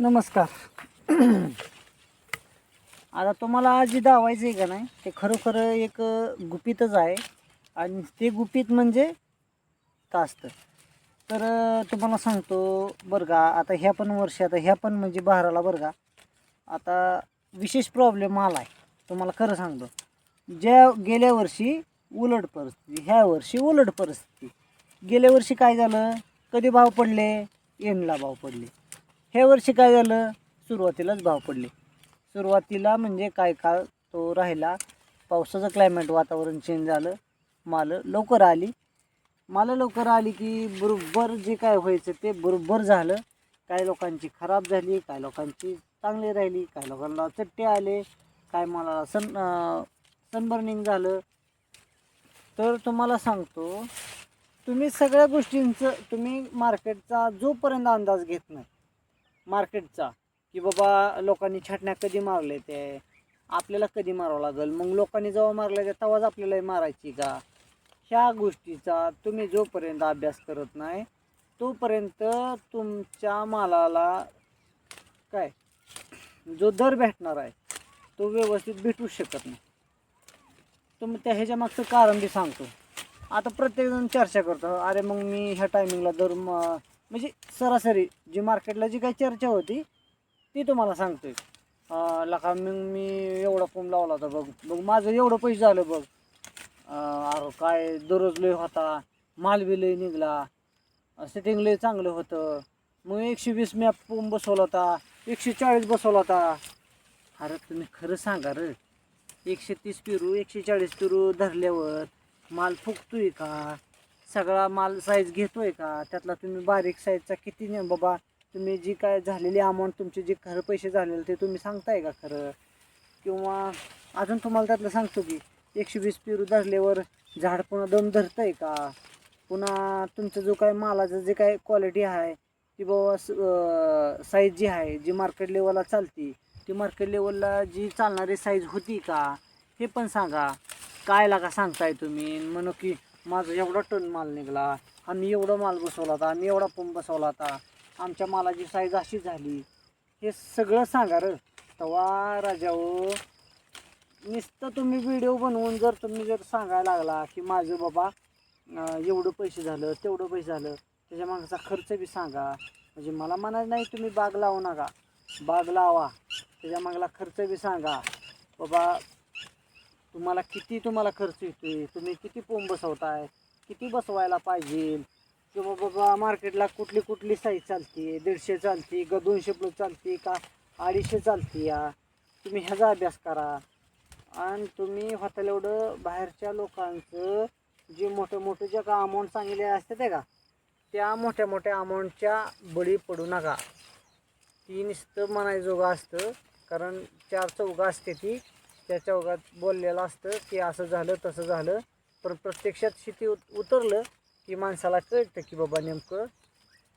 नमस्कार. आता तुम्हाला आज जे दावायचं आहे का नाही ते खरोखर एक गुपितच आहे. आणि ते गुपित म्हणजे तास्त. तर तुम्हाला सांगतो बरं का आता ह्या पण वर्षी आता ह्या पण म्हणजे बहाराला बरं का. आता विशेष प्रॉब्लेम आला आहे तुम्हाला खरं सांगतो. ज्या गेल्या वर्षी उलट परिस्थिती ह्या वर्षी उलट परिस्थिती. गेल्या वर्षी काय झालं? कधी भाव पडले? एनला भाव पडले. ह्या वर्षी काय झालं? सुरुवातीलाच भाव पडले. सुरुवातीला म्हणजे काय काळ तो राहिला. पावसाचं क्लायमेट वातावरण चेंज झालं. माल लवकर आली. मालं लवकर आली की बरोबर जे काय व्हायचं ते बरोबर झालं. काही लोकांची खराब झाली काही लोकांची चांगली राहिली काही लोकांना चट्टे आले काय मला सन सनबर्निंग झालं. तर तुम्हाला सांगतो तुम्ही सगळ्या गोष्टींचं तुम्ही मार्केटचा जोपर्यंत अंदाज घेत नाही मार्केटचा की बाबा लोकांनी छाटण्या कधी मारले ते आपल्याला कधी मारावं लागेल? मग लोकांनी जेव्हा मारलं ते तेव्हाच आपल्याला मारायची का? ह्या गोष्टीचा तुम्ही जोपर्यंत अभ्यास करत नाही तोपर्यंत तुमच्या मालाला काय? जो दर भेटणार आहे तो व्यवस्थित भेटू शकत नाही. तुम्ही त्या ह्याच्या मागचं कारण बी सांगतो. आता प्रत्येकजण चर्चा करतो अरे मग मी ह्या टायमिंगला दर म म्हणजे सरासरी जी मार्केटला जी काही चर्चा होती ती तुम्हाला सांगतोय. लखा लका मग मी एवढा फोन लावला होता बघ. बघ माझं एवढं पैसे झालं बघ. अं, अरे काय दररोज लय होता माल बी लय निघला सेटिंग लय चांगलं होतं. मग एकशे वीस मॅप फोन बसवला होता एकशे चाळीस बसवला होता. अरे तुम्ही खरं सांगा रे एकशे तीस पिरू एकशे चाळीस पिरू धरल्यावर माल फुगतोय का? सगळा माल साईज घेतोय का? त्यातला तुम्ही बारीक साईजचा किती ने बाबा तुम्ही जी काय झालेली अमाऊंट तुमचे जे खरं पैसे झालेले ते तुम्ही सांगताय का खरं? किंवा अजून तुम्हाला त्यातलं सांगतो की एकशे वीस पेरू धरल्यावर झाड पुन्हा दम धरतंय का? पुन्हा तुमचं जो काय मालाचं जे काय क्वालिटी आहे ती बाबा साईज जी आहे जी मार्केट लेवलला चालती ती मार्केट लेवलला जी चालणारी साईज होती का? हे पण सांगा. काय लागा सांगताय तुम्ही? म्हणू की माझं एवढा टन माल निघाला आम्ही एवढा माल बसवला होता आम्ही एवढा पंप बसवला होता आमच्या मालाची साईज अशी झाली. हे सगळं सांगा र. तवा राजाओ हो, नुसतं तुम्ही व्हिडिओ बनवून जर तुम्ही जर सांगायला लागला की माझं बाबा एवढं पैसे झालं तेवढं पैसे झालं त्याच्या मागचा खर्च बी सांगा. म्हणजे मला म्हणायचं नाही तुम्ही बाग लावू नका. बाग लावा. त्याच्या मागला खर्च बी सांगा. बाबा तुम्हाला किती तुम्हाला खर्च येतोय? तुम्ही किती पोंब बसवताय किती बसवायला पाहिजे? किंवा बाबा मार्केटला कुठली कुठली साईज चालते? दीडशे चालते का दोनशे प्लस चालते का अडीचशे चालते या? तुम्ही ह्याचा अभ्यास करा. आणि तुम्ही होताल एवढं बाहेरच्या लोकांचं जे मोठं मोठं जे का अमाऊंट सांगितले असते ते का? त्या मोठ्या मोठ्या अमाऊंटच्या बळी पडू नका. ती नुसतं म्हणायजोगं असतं. कारण चार चौघं असते ती. त्या चौकात बोललेलं असतं की असं झालं तसं झालं. पण प्रत्यक्षात शेती उत उतरलं की माणसाला कळतं की बाबा नेमकं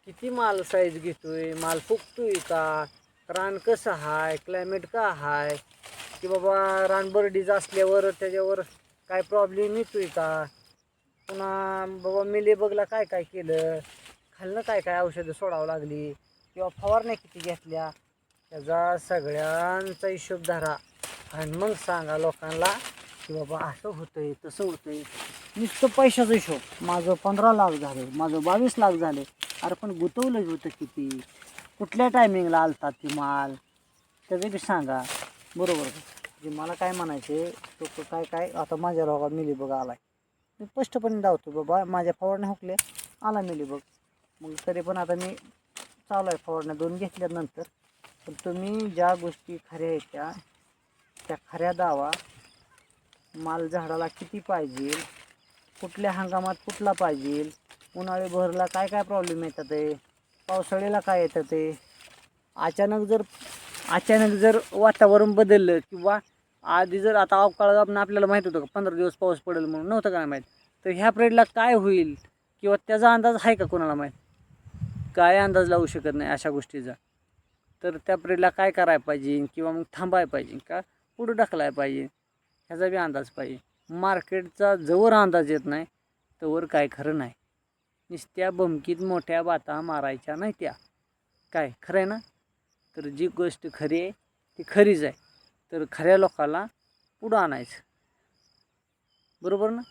किती माल साईज घेतोय माल फुगतोय का रान कसं आहे क्लायमेट का आहे की बाबा रान बर्डीज असल्यावर त्याच्यावर काय प्रॉब्लेम येतोय का? पुन्हा बाबा मिलेबगला काय काय केलं? खालनं काय काय औषधं सोडावं लागली? किंवा फवारण्या किती घेतल्या? त्याचा सगळ्यांचा हिशोब धरा. आणि मग सांगा लोकांना की बाबा असं होतंय तसं होतंय. नुसतं पैशाचा हिशोब. माझं पंधरा लाख झालं माझं बावीस लाख झाले. अरे पण गुतवलं होतं किती? कुठल्या टायमिंगला आलतात ती माल? त्याचं बी सांगा. बरोबर. जे मला काय म्हणायचे तो तो काय काय? आता माझ्या लोकात मिली बघ आलाय. मी स्पष्टपणे धावतो बाबा. माझ्या फवारण्या हुकल्या. आला मिली बघ. मग तरी पण आता मी चालू आहे फवारण्या. दोन घेतल्यानंतर पण तुम्ही ज्या गोष्टी खऱ्या आहेत त्या त्या खऱ्या दावा माल झाडाला किती पाहिजे कुठल्या हंगामात कुठला पाहिजे उन्हाळी भरला काय काय प्रॉब्लेम येतात आहे पावसाळ्याला काय येतं ते अचानक जर अचानक जर वातावरण बदललं किंवा आधी जर आता अवकाळात आपल्याला माहीत होतं का पंधरा दिवस पाऊस पडेल म्हणून नव्हतं काय माहीत? तर ह्या पिरियडला काय होईल किंवा त्याचा अंदाज आहे का कोणाला माहीत? काय अंदाज लावू शकत नाही अशा गोष्टीचा. तर त्या पिरियडला काय करायला पाहिजे किंवा मग थांबायला पाहिजे का? पुढं ढकलायला पाहिजे? ह्याचा बी अंदाज पाहिजे. मार्केटचा जवळ अंदाज येत नाही तवर काय खरं नाही. नुसत्या बमकीत मोठ्या बाता मारायच्या नाही त्या. काय खरं आहे ना? तर जी गोष्ट खरी आहे ती खरीच आहे. तर खऱ्या लोकाला पुढं आणायचं. बरोबर ना?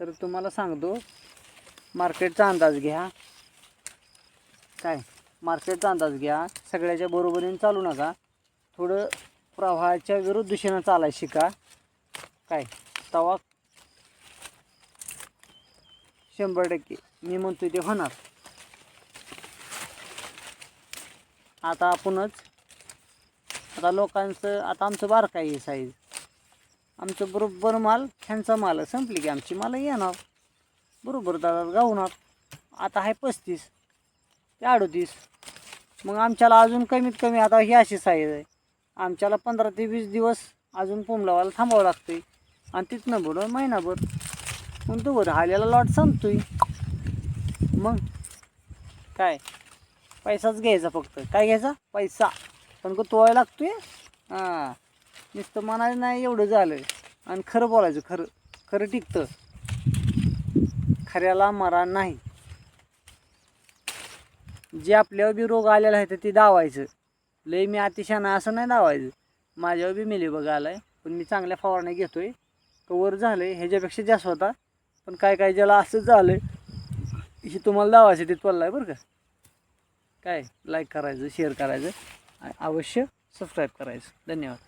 तर तुम्हाला सांगतो मार्केटचा अंदाज घ्या. काय? मार्केटचा अंदाज घ्या. सगळ्याच्या बरोबरीने चालू नका. थोडं प्रवाहाच्या विरुद्ध दिशेनं चालाय शिका. काय? तवा शंभर टक्के. मी म्हणतो ते होणार. आता आपणच आता लोकांचं आता आमचं बारका आहे साईज आमचं बरोबर माल ह्यांचा माल संपली की आमची माल येणार. बरोबर दादा गावणार. आता आहे पस्तीस ते अडोतीस. मग आमच्याला अजून कमीत कमी आता ही अशी साईज आहे. आमच्याला पंधरा ते वीस दिवस अजून लावायला थांबावं लागते आणि तिथनं बुडं महिनाभर मग तो बरं आलेला लॉट संपतोय. मग? काय? पैसाच घ्यायचा फक्त. काय घ्यायचा? पैसा. पण का तोवायला लागतोय. हां. नुसतं म्हणायचं नाही एवढं झालं आणि खरं बोलायचं खरं. खरं टिकतं. खऱ्याला मरा नाही. जे आपल्यावर बी रोग आलेला आहे तर ते दावायचं. लय मी अतिशहाणा असं नाही लावायचं. माझ्यावर बी मिली बघा आलाय. पण मी चांगल्या फवारण्या घेतोय. कवर आहे ह्याच्यापेक्षा जास्त होता. पण काय काय ज्याला असंच झालं आहे हे तुम्हाला दावायचं पडला आहे बरं का. काय? लाईक करायचं शेअर करायचं. आणि अवश्य सबस्क्राईब करायचं. धन्यवाद.